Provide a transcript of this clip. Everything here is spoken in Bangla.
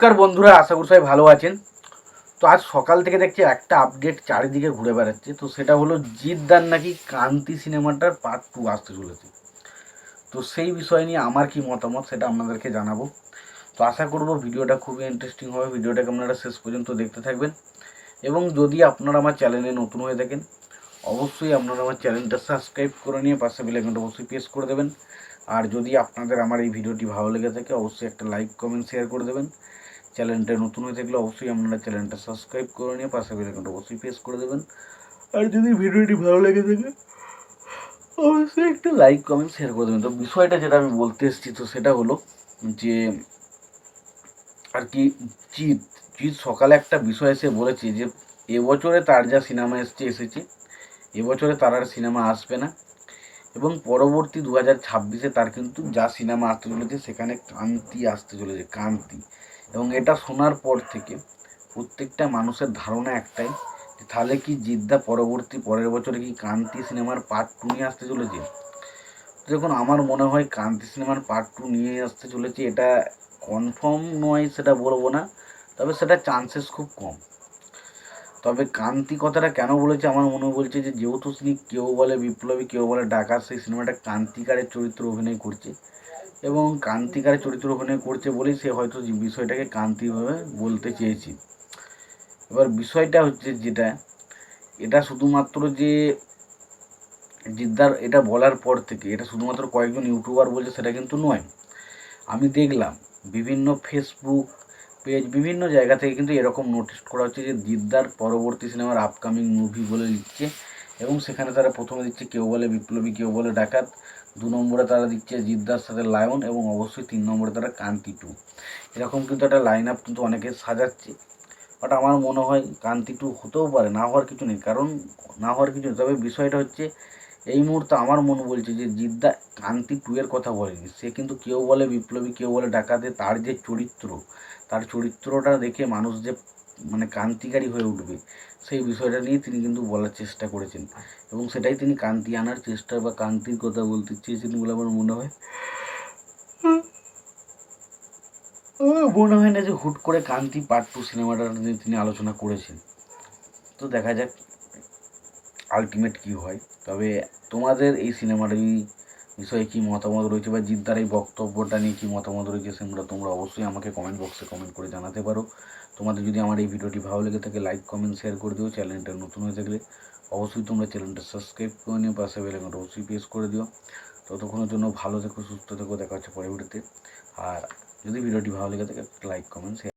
নমস্কার বন্ধুরা, আশা করি সবাই ভালো আছেন। তো আজ সকাল থেকে দেখছি একটা আপডেট চারিদিকে ঘুরে বেড়াচ্ছে। তো সেটা হলো জিদ্দার নাকি কান্তি সিনেমাটার পার্ট টু আসতে চলেছে। তো সেই বিষয় নিয়ে আমার কি মতামত সেটা আপনাদেরকে জানাব। তো আশা করব ভিডিওটা খুবই ইন্টারেস্টিং হবে। ভিডিওটাকে আপনারা শেষ পর্যন্ত দেখতে থাকবেন। এবং যদি আপনারা আমার চ্যানেলে নতুন হয়ে থাকেন অবশ্যই আপনারা আমার চ্যানেলটা সাবস্ক্রাইব করে নিয়ে পাশে বেলাইকনটা অবশ্যই প্রেস করে দেবেন। আর যদি আপনাদের আমার এই ভিডিওটি ভালো লেগে থাকে, অবশ্যই একটা লাইক কমেন্ট শেয়ার করে দেবেন। চ্যানেলটা নতুন হয়ে থাকলে অবশ্যই আপনারা চ্যানেলটা সাবস্ক্রাইব করে নিয়ে পাশে বেলাইকনটা অবশ্যই প্রেস করে দেবেন। আর যদি ভিডিওটি ভালো লেগে থাকে, অবশ্যই একটা লাইক কমেন্ট শেয়ার করে দেবেন। তো বিষয়টা যেটা আমি বলতে এসেছি, তো সেটা হলো যে, আর কি জিৎ জিৎ সকালে একটা বিষয় এসে বলেছে যে, এবছরে তার যা সিনেমা এসছে, এসেছে এবছরে তার আর সিনেমা আসবে না। এবং পরবর্তী দু হাজার ছাব্বিশে তার কিন্তু যা সিনেমা আসতে চলেছে, সেখানে কান্তি আসতে চলেছে কান্তি এবং এটা শোনার পর থেকে প্রত্যেকটা মানুষের ধারণা একটাই যে তাহলে কি জিদ্দা পরবর্তী পরের বছরে কি কান্তি সিনেমার পার্ট টু নিয়ে আসতে চলেছে? দেখুন, আমার মনে হয় কান্তি সিনেমার পার্ট টু নিয়ে আসতে চলেছে, এটা কনফার্ম নয়, সেটা বলব না। তবে সেটা চান্সেস খুব কম। তবে কান্তি কথাটা কেন বলেছে? আমার মনে বলছে যে, যেহেতু তিনি কেউ বলে বিপ্লবী, কেউ বলে ডাকাত, সেই সিনেমাটা কান্তিকারের চরিত্র অভিনয় করছে। এবং কান্তিকারের চরিত্র অভিনয় করছে বলেই সে হয়তো বিষয়টাকে কান্তিভাবে বলতে চেয়েছি। এবার বিষয়টা হচ্ছে যেটা, এটা শুধুমাত্র যে জিদ্দার, এটা বলার পর থেকে, এটা শুধুমাত্র কয়েকজন ইউটিউবার বলছে সেটা কিন্তু নয়। আমি দেখলাম বিভিন্ন ফেসবুক পেজ বিভিন্ন জায়গা থেকে কিন্তু এরকম নোটিস করা হচ্ছে যে জিদ্দার পরবর্তী সিনেমার আপকামিং মুভি বলে দিচ্ছে এবং সেখানে তারা প্রথমে দিচ্ছে কেউ বলে বিপ্লবী, কেউ বলে ডাকাত, দু নম্বরে তারা দিচ্ছে জিদ্দার সাথে লায়ন এবং অবশ্যই তিন নম্বরে তারা কান্তি টু এরকম কিন্তু একটা লাইন আপ কিন্তু অনেকে সাজাচ্ছে। বাট আমার মনে হয় কান্তি টু হতেও পারে, না হওয়ার কিছু নেই। কারণ না হওয়ার কিছু নেই। তবে বিষয়টা হচ্ছে এই মুহূর্তে আমার মনে বলছে যে জিদ্দা কান্তি টু এর কথা বলেনি। সে কিন্তু কেউ বলে বিপ্লবী, কেউ বলে ডাকাতে, তার যে চরিত্র, তার চরিত্রটা দেখে মানুষ যে মানে কান্তিকারী হয়ে উঠবে, সেই বিষয়টা নিয়ে তিনি কিন্তু বলার চেষ্টা করেছেন। এবং সেটাই তিনি কান্তি আনার চেষ্টা বা কান্তির কথা বলতে চেয়েছেন বলে আমার মনে হয়। মনে হয় না যে হুট করে কান্তি পার্ট টু সিনেমাটা নিয়ে তিনি আলোচনা করেছেন। তো দেখা যাক আলটিমেট কী হয়? তবে তোমাদের এই সিনেমাটার বিষয়ে কী মতামত রয়েছে বা জিদ্দার এই বক্তব্যটা নিয়ে কী মতামত রয়েছে সেগুলো তোমরা অবশ্যই আমাকে কমেন্ট বক্সে কমেন্ট করে জানাতে পারো। তোমাদের যদি আমার এই ভিডিওটি ভালো লেগে থাকে লাইক কমেন্ট শেয়ার করে দিও। চ্যানেলটা নতুন হয়ে থাকলে অবশ্যই তোমরা চ্যানেলটা সাবস্ক্রাইব করে নিও, পাশে বেলাঘন্টা অবশ্যই প্রেস করে দিও। ততক্ষণের জন্য ভালো থেকো, সুস্থ থেকো, দেখা হচ্ছে পরে ভিডিওতে আর যদি ভিডিওটি ভালো লেগে থাকে লাইক কমেন্ট শেয়ার